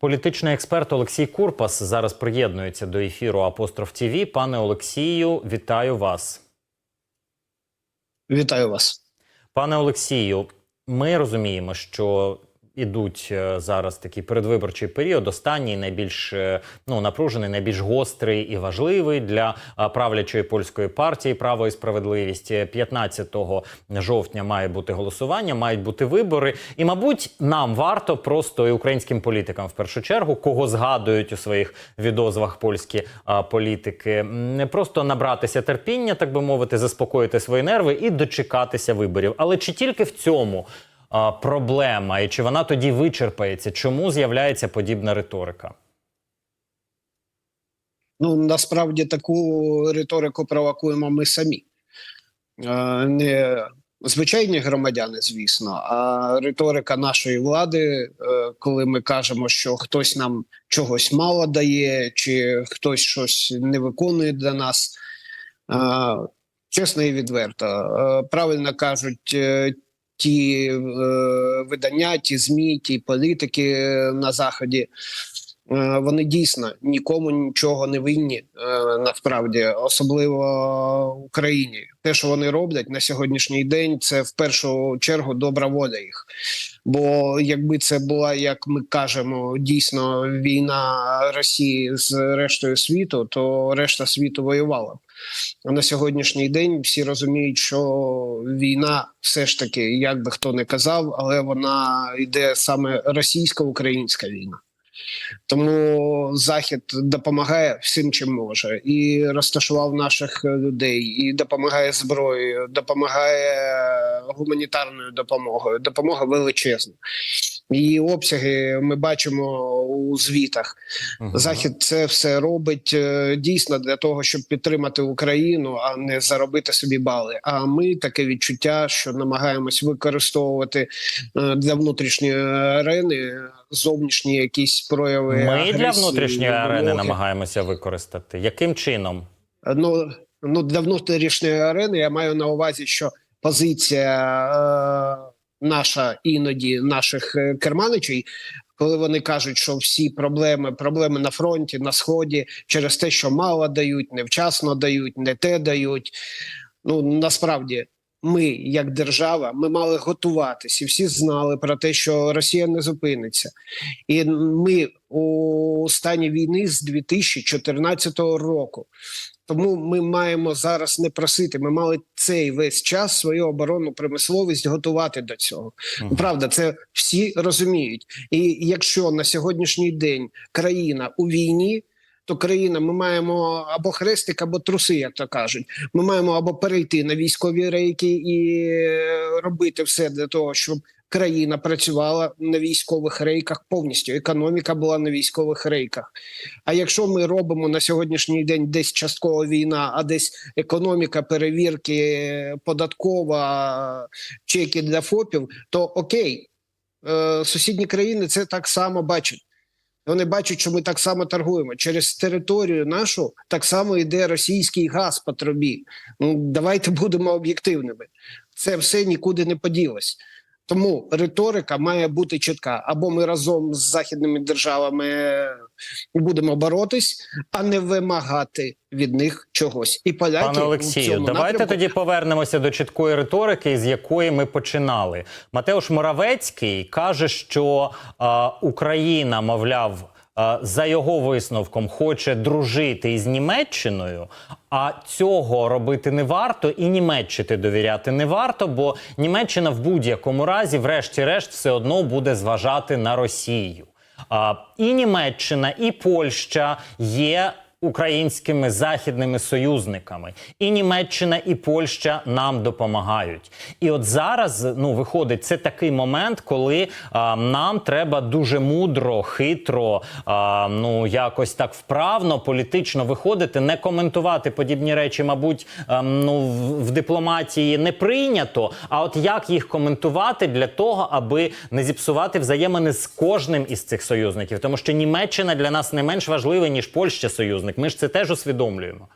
Політичний експерт Олексій Курпас зараз приєднується до ефіру Апостроф ТІВІ. Пане Олексію, вітаю вас. Вітаю вас. Пане Олексію, ми розуміємо, що ідуть е, зараз такий передвиборчий період, останній найбільш е, ну напружений, найбільш гострий і важливий для правлячої польської партії Право і справедливість. Е, 15 жовтня має бути голосування, мають бути вибори. І, мабуть, нам варто просто і українським політикам в першу чергу, кого згадують у своїх відозвах польські а, політики, не просто набратися терпіння, так би мовити, заспокоїти свої нерви і дочекатися виборів. Але чи тільки в цьому проблема, і чи вона тоді вичерпається? Чому з'являється подібна риторика? Ну насправді таку риторику провокуємо ми самі, Е, не звичайні громадяни, звісно, а риторика нашої влади, е, коли ми кажемо, що хтось нам чогось мало дає, чи хтось щось не виконує для нас. Е, Чесно і відверто, правильно кажуть. Ті е, видання, ті змі, ті політики е, на заході, Е, вони дійсно нікому нічого не винні е, насправді, особливо Україні. Те, що вони роблять на сьогоднішній день, це в першу чергу добра воля їх. Бо якби це була, як ми кажемо, дійсно війна Росії з рештою світу, то решта світу воювала на сьогоднішній день всі розуміють, що війна все ж таки, як би хто не казав, але вона йде саме російсько-українська війна. Тому захід допомагає всім, чим може, і розташував наших людей, і допомагає зброєю, допомагає гуманітарною допомогою. Допомога величезна. Її обсяги ми бачимо у звітах. Мгм. Захід це все робить е, дійсно для того, щоб підтримати Україну, а не заробити собі бали. А ми таке відчуття, що намагаємось використовувати е, для внутрішньої арени зовнішні якісь прояви. Ми для агресії, внутрішньої арени намагаємося використати. Яким чином? Ну, ну для внутрішньої арени я маю на увазі, що позиція е, наша іноді наших е, керманичей, коли вони кажуть, що всі проблеми, проблеми на фронті, на сході, через те, що мало дають, невчасно дають, не те дають. Ну насправді. Ми, як держава, ми мали готуватись, і всі знали про те, що Росія не зупиниться, і ми у стані війни з 2014 року. Тому ми маємо зараз не просити. Ми мали цей весь час свою оборонну промисловість готувати до цього. Мгм. Правда, це всі розуміють. І якщо на сьогоднішній день країна у війні, то країна ми маємо або хрестик, або труси, як то кажуть. Ми маємо або перейти на військові рейки і робити все для того, щоб країна працювала на військових рейках повністю. Економіка була на військових рейках. А якщо ми робимо на сьогоднішній день десь часткова війна, а десь економіка, перевірки, податкова, чеки для ФОПів, то окей, е, сусідні країни це так само бачать. Вони бачать, що ми так само торгуємо. Через територію нашу так само йде російський газ по трубі. Ну давайте будемо об'єктивними. Це все нікуди не поділось. Тому риторика має бути чітка: або ми разом з західними державами будемо боротись, а не вимагати від них чогось. І поляки Пане Олексію, цьому давайте напрямку тоді повернемося до чіткої риторики, з якої ми починали. Матеуш Моравецький каже, що а, Україна, мовляв, за його висновком, хоче дружити із Німеччиною. А цього робити не варто, і Німеччини довіряти не варто, бо Німеччина в будь-якому разі, врешті-решт, все одно буде зважати на Росію. І Німеччина, і Польща є українськими західними союзниками. І Німеччина, і Польща нам допомагають. І от зараз ну виходить, це такий момент, коли а, нам треба дуже мудро, хитро, а, ну якось так вправно, політично виходити, не коментувати подібні речі, мабуть, а, ну в, дипломатії не прийнято. А от як їх коментувати для того, аби не зіпсувати взаємини з кожним із цих союзників, тому що Німеччина для нас не менш важлива ніж Польща союзник. Ми ж це теж усвідомлюємо.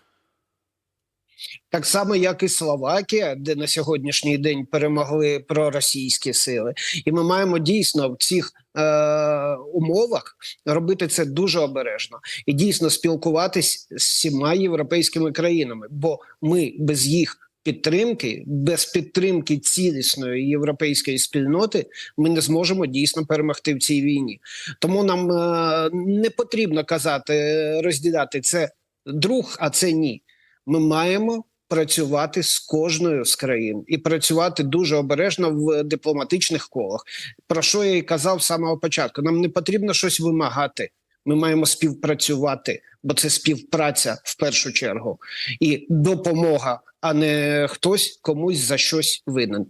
Так само, як і Словакія, де на сьогоднішній день перемогли проросійські сили, і ми маємо дійсно в цих е, умовах робити це дуже обережно. І дійсно спілкуватись з всіма європейськими країнами, бо ми без їх підтримки, без підтримки цілісної європейської спільноти, ми не зможемо дійсно перемогти в цій війні. Тому нам е, не потрібно казати розділяти це друг, а це ні. Ми маємо працювати з кожною з країн і працювати дуже обережно в дипломатичних колах. Про що я і казав з самого початку? Нам не потрібно щось вимагати. Ми маємо співпрацювати, бо це співпраця в першу чергу і допомога, а не хтось комусь за щось винен.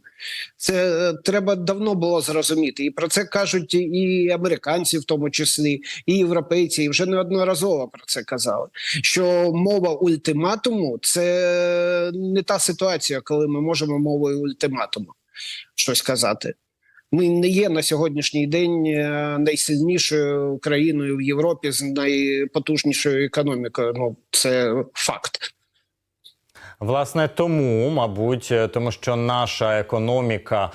Це е, треба давно було зрозуміти, і про це кажуть і американці, в тому числі, і європейці, і вже неодноразово про це казали. Що мова ультиматуму це не та ситуація, коли ми можемо мовою ультиматуму щось казати. Ми не є на сьогоднішній день е, найсильнішою країною в Європі з найпотужнішою економікою. Ну це факт. Власне, тому, мабуть, е, тому що наша економіка,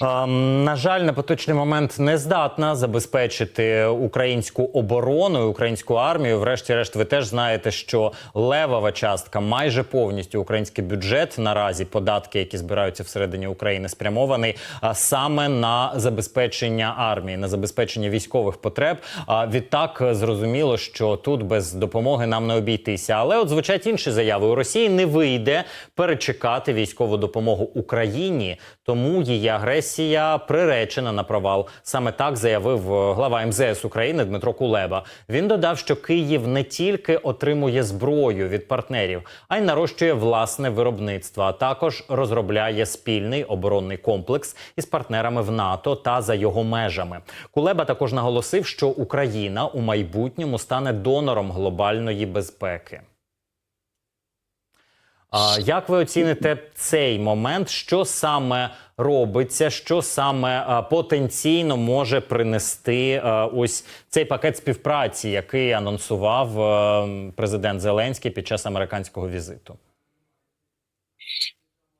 на жаль, на поточний момент не здатна забезпечити українську оборону, українську армію. Врешті-решт, ви теж знаєте, що левова частка, майже повністю український бюджет наразі податки, які збираються всередині України, спрямований а, саме на забезпечення армії, на забезпечення військових потреб. А відтак е, зрозуміло, що тут без допомоги нам не обійтися. Але от звучать інші заяви. У Росії не вийде перечекати військову допомогу Україні, тому її агресія приречена на провал. Саме так заявив е, глава МЗС України Дмитро Кулеба. Він додав, що Київ не тільки отримує зброю від партнерів, а й нарощує власне виробництво, а також розробляє спільний оборонний комплекс із партнерами в НАТО та за його межами. Кулеба також наголосив, що Україна у майбутньому стане донором глобальної безпеки. А як ви оціните цей момент? Що саме робиться? Що саме потенційно може принести ось цей пакет співпраці, який анонсував президент Зеленський під час американського візиту?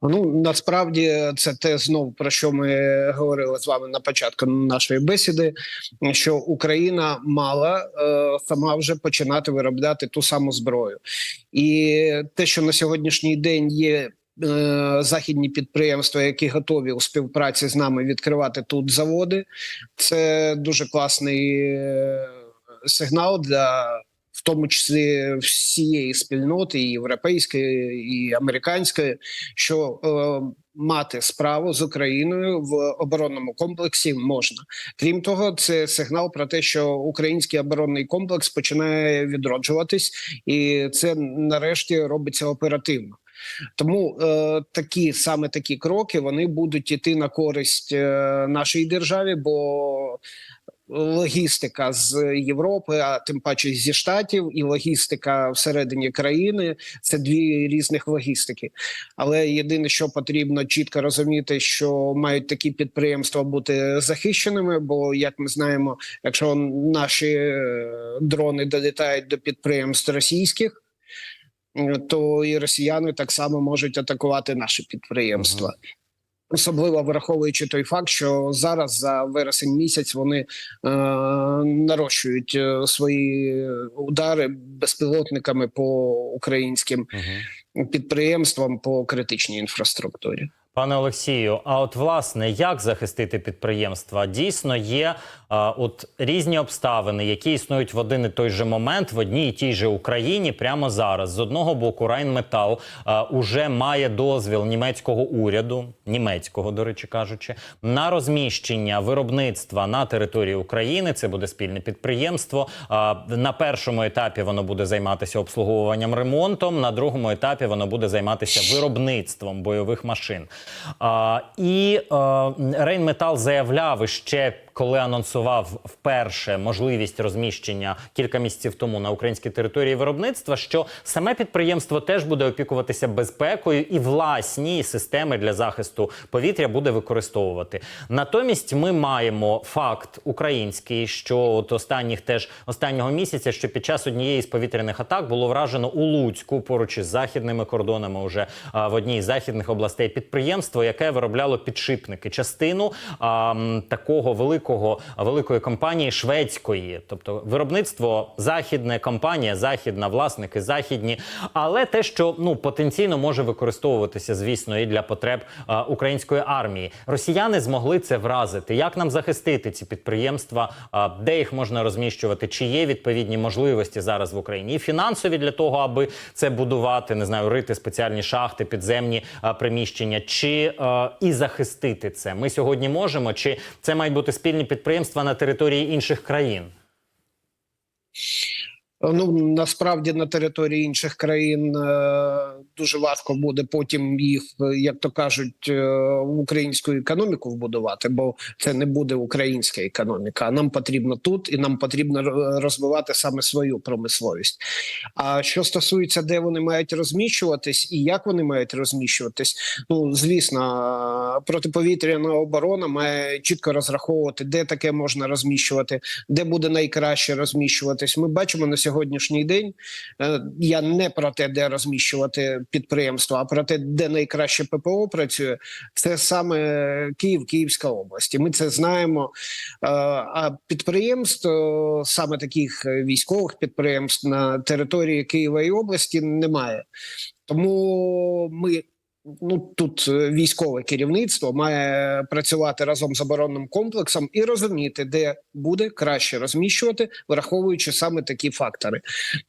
Ну насправді це те знову про що ми говорили з вами на початку нашої бесіди. Що Україна мала е, сама вже починати виробляти ту саму зброю, і те, що на сьогоднішній день є. е, Західні підприємства, які готові у співпраці з нами відкривати тут заводи, це дуже класний е, сигнал для тому числі всієї спільноти, і європейської і американської, що е, мати справу з Україною в оборонному комплексі можна. Крім того, це сигнал про те, що український оборонний комплекс починає відроджуватись, і це нарешті робиться оперативно. Тому е, такі саме такі кроки вони будуть іти на користь е, нашій державі, бо логістика з Європи, а тим паче зі штатів, і логістика всередині країни це дві різних логістики. Але єдине, що потрібно чітко розуміти, що мають такі підприємства бути захищеними. Бо, як ми знаємо, якщо наші е, дрони долітають до підприємств російських. е, То і росіяни так само можуть атакувати наші підприємства. Особливо враховуючи той факт, що зараз за вересень місяць вони е, нарощують е, свої удари безпілотниками по українським підприємствам по критичній інфраструктурі. Пане Олексію, а от власне як захистити підприємства? Дійсно є а, от різні обставини, які існують в один і той же момент в одній і тій же Україні прямо зараз. З одного боку, Райнметал а, уже має дозвіл німецького уряду, німецького, до речі кажучи, на розміщення виробництва на території України. Це буде спільне підприємство. А, на першому етапі воно буде займатися обслуговуванням ремонтом. На другому етапі воно буде займатися виробництвом бойових машин. І Рейнметал заявляв ще коли анонсував вперше можливість розміщення кілька місяців тому на українській території виробництва, що саме підприємство теж буде опікуватися безпекою і власні системи для захисту повітря буде використовувати. Натомість ми маємо факт український, що от останніх теж останнього місяця, що під час однієї з повітряних атак було вражено у Луцьку поруч із західними кордонами, уже а, в одній з західних областей підприємство, яке виробляло підшипники, частину а, такого великого великої компанії шведської, тобто виробництво західне, компанія західна, власники західні, але те, що ну потенційно може використовуватися, звісно, і для потреб а, української армії. Росіяни змогли це вразити. Як нам захистити ці підприємства? А, де їх можна розміщувати? Чи є відповідні можливості зараз в Україні? І фінансові для того, аби це будувати, не знаю, рити спеціальні шахти, підземні а, приміщення, чи а, і захистити це? Ми сьогодні можемо, чи це мають бути спільні підприємства на території інших країн? Ну насправді на території інших країн е, дуже важко буде потім їх, е, як то кажуть, е, в українську економіку вбудувати, бо це не буде українська економіка. А нам потрібно тут, і нам потрібно розвивати саме свою промисловість. А що стосується, де вони мають розміщуватись і як вони мають розміщуватись, ну звісно, протиповітряна оборона має чітко розраховувати, де таке можна розміщувати, де буде найкраще розміщуватись. Ми бачимо на сьогоднішній день. е, Я не про те, де розміщувати підприємство, а про те, де найкраще ППО працює. Це саме Київ, Київська область. Ми це знаємо. Е, А підприємств, саме таких військових підприємств на території Києва і області немає. Тому ми. Ну тут е, військове керівництво має працювати разом з оборонним комплексом і розуміти, де буде краще розміщувати, враховуючи саме такі фактори.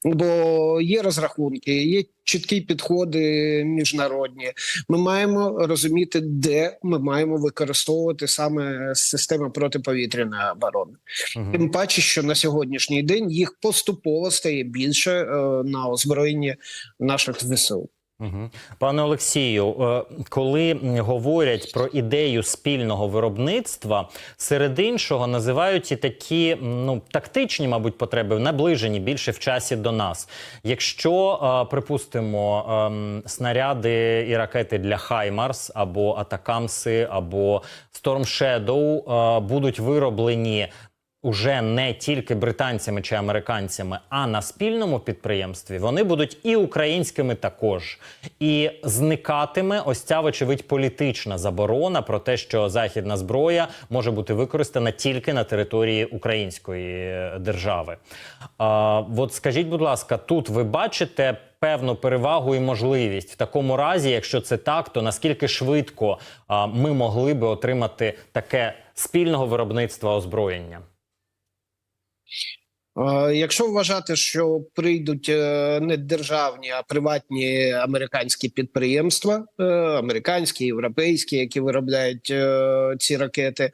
Бо є розрахунки, є чіткі підходи міжнародні. Ми маємо розуміти, де ми маємо використовувати саме системи протиповітряної оборони. Мгм. Тим паче, що на сьогоднішній день їх поступово стає більше е, на озброєнні наших ЗСУ. Пане Олексію, е, коли говорять про ідею спільного виробництва, серед іншого називають і такі ну тактичні, мабуть, потреби наближені більше в часі до нас. Якщо, е, припустимо, ем, снаряди і ракети для Хаймарс або Атакамси, або Storm Shadow е, будуть вироблені уже не тільки британцями чи американцями, а на спільному підприємстві вони будуть і українськими також. І зникатиме ось ця, вочевидь, політична заборона про те, що західна зброя може бути використана тільки на території української е, держави. А, от скажіть, будь ласка, тут ви бачите. Певну перевагу і можливість в такому разі, якщо це так, то наскільки швидко а, ми могли би отримати таке спільного виробництва озброєння? Якщо вважати, що прийдуть е, не державні, а приватні американські підприємства, е, американські, європейські, які виробляють е, ці ракети,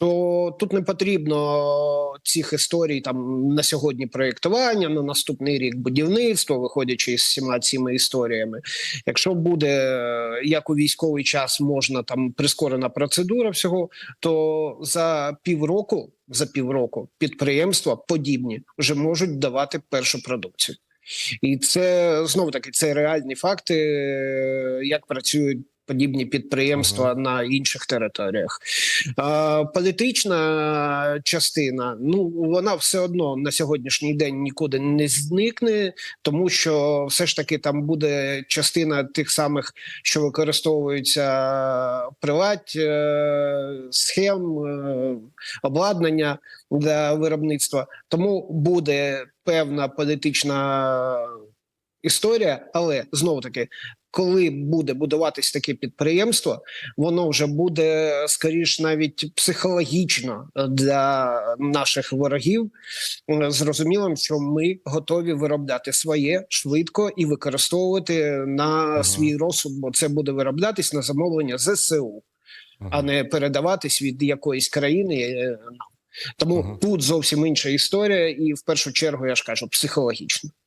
то тут не потрібно цих історій там на сьогодні проєктування, на наступний рік будівництво, виходячи з всіма цими історіями. Якщо буде як у військовий час, можна там прискорена процедура всього, то за півроку, за півроку підприємства подібні вже можуть давати першу продукцію. І це знову таки це реальні факти, як працюють подібні підприємства на інших територіях. А, політична частина, ну вона все одно на сьогоднішній день нікуди не зникне, тому що все ж таки там буде частина тих самих, що використовуються приват е, схем е, обладнання для виробництва. Тому буде певна політична історія, але знову таки. Коли буде будуватись таке підприємство, воно вже буде скоріш навіть психологічно для наших ворогів е, зрозумілим, що ми готові виробляти своє швидко і використовувати на Ага. свій розсуд, бо це буде вироблятись на замовлення ЗСУ, а не передаватись від якоїсь країни е. Тому Ага. тут зовсім інша історія, і в першу чергу я ж кажу психологічно.